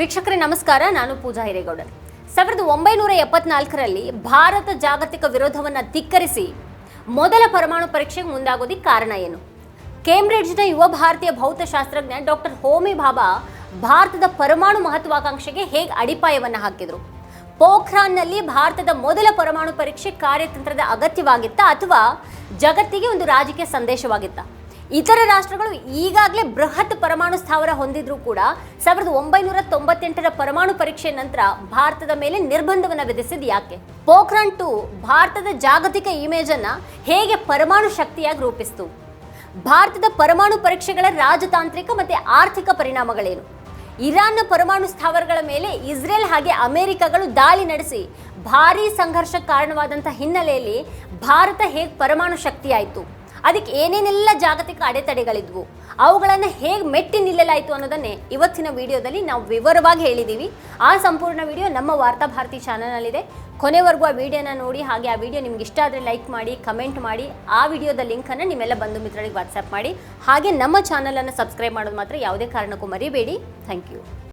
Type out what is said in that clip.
ವೀಕ್ಷಕರೇ, ನಮಸ್ಕಾರ. ನಾನು ಪೂಜಾ ಹಿರೇಗೌಡರ್ ಸಾವಿರದ ಒಂಬೈನೂರ ಎಪ್ಪತ್ನಾಲ್ಕರಲ್ಲಿ ಭಾರತ ಜಾಗತಿಕ ವಿರೋಧವನ್ನು ಧಿಕ್ಕರಿಸಿ ಮೊದಲ ಪರಮಾಣು ಪರೀಕ್ಷೆಗೆ ಮುಂದಾಗೋದಕ್ಕೆ ಕಾರಣ ಏನು? ಕೇಂಬ್ರಿಡ್ಜ್ನ ಯುವ ಭಾರತೀಯ ಭೌತಶಾಸ್ತ್ರಜ್ಞ ಡಾಕ್ಟರ್ ಹೋಮಿ ಭಾಬಾ ಭಾರತದ ಪರಮಾಣು ಮಹತ್ವಾಕಾಂಕ್ಷೆಗೆ ಹೇಗೆ ಅಡಿಪಾಯವನ್ನು ಹಾಕಿದರು? ಪೋಖ್ರಾನ್ನಲ್ಲಿ ಭಾರತದ ಮೊದಲ ಪರಮಾಣು ಪರೀಕ್ಷೆ ಕಾರ್ಯತಂತ್ರದ ಅಗತ್ಯವಾಗಿತ್ತಾ ಅಥವಾ ಜಗತ್ತಿಗೆ ಒಂದು ರಾಜಕೀಯ ಸಂದೇಶವಾಗಿತ್ತಾ? ಇತರ ರಾಷ್ಟ್ರಗಳು ಈಗಾಗಲೇ ಬೃಹತ್ ಪರಮಾಣು ಸ್ಥಾವರ ಹೊಂದಿದ್ರೂ ಕೂಡ ಸಾವಿರದ ಒಂಬೈನೂರ ತೊಂಬತ್ತೆಂಟರ ಪರಮಾಣು ಪರೀಕ್ಷೆ ನಂತರ ಭಾರತದ ಮೇಲೆ ನಿರ್ಬಂಧವನ್ನು ವಿಧಿಸಿದ ಯಾಕೆ? ಪೋಖ್ರಾನ್ ಟು ಭಾರತದ ಜಾಗತಿಕ ಇಮೇಜ್ ಅನ್ನ ಹೇಗೆ ಪರಮಾಣು ಶಕ್ತಿಯಾಗಿ ರೂಪಿಸಿತು? ಭಾರತದ ಪರಮಾಣು ಪರೀಕ್ಷೆಗಳ ರಾಜತಾಂತ್ರಿಕ ಮತ್ತೆ ಆರ್ಥಿಕ ಪರಿಣಾಮಗಳೇನು? ಇರಾನ್ನ ಪರಮಾಣು ಸ್ಥಾವರಗಳ ಮೇಲೆ ಇಸ್ರೇಲ್ ಹಾಗೆ ಅಮೆರಿಕಗಳು ದಾಳಿ ನಡೆಸಿ ಭಾರೀ ಸಂಘರ್ಷ ಕಾರಣವಾದಂಥ ಹಿನ್ನೆಲೆಯಲ್ಲಿ ಭಾರತ ಹೇಗೆ ಪರಮಾಣು ಶಕ್ತಿಯಾಯಿತು? ಅದಕ್ಕೆ ಏನೇನೆಲ್ಲ ಜಾಗತಿಕ ಅಡೆತಡೆಗಳಿದ್ವು, ಅವುಗಳನ್ನು ಹೇಗೆ ಮೆಟ್ಟಿ ನಿಲ್ಲಲಾಯಿತು ಅನ್ನೋದನ್ನೇ ಇವತ್ತಿನ ವಿಡಿಯೋದಲ್ಲಿ ನಾವು ವಿವರವಾಗಿ ಹೇಳಿದ್ದೀವಿ ಆ ಸಂಪೂರ್ಣ ವಿಡಿಯೋ ನಮ್ಮ ವಾರ್ತಾ ಭಾರತಿ ಚಾನಲ್ನಲ್ಲಿದೆ. ಕೊನೆವರೆಗೂ ಆ ವಿಡಿಯೋನ ನೋಡಿ, ಹಾಗೆ ಆ ವಿಡಿಯೋ ನಿಮ್ಗೆ ಇಷ್ಟ ಆದರೆ ಲೈಕ್ ಮಾಡಿ, ಕಮೆಂಟ್ ಮಾಡಿ, ಆ ವಿಡಿಯೋದ ಲಿಂಕನ್ನು ನಿಮ್ಮೆಲ್ಲ ಬಂಧು ಮಿತ್ರರಿಗೆ ವಾಟ್ಸಪ್ ಮಾಡಿ. ಹಾಗೆ ನಮ್ಮ ಚಾನಲನ್ನು ಸಬ್ಸ್ಕ್ರೈಬ್ ಮಾಡೋದು ಮಾತ್ರ ಯಾವುದೇ ಕಾರಣಕ್ಕೂ ಮರಿಬೇಡಿ. Thank you.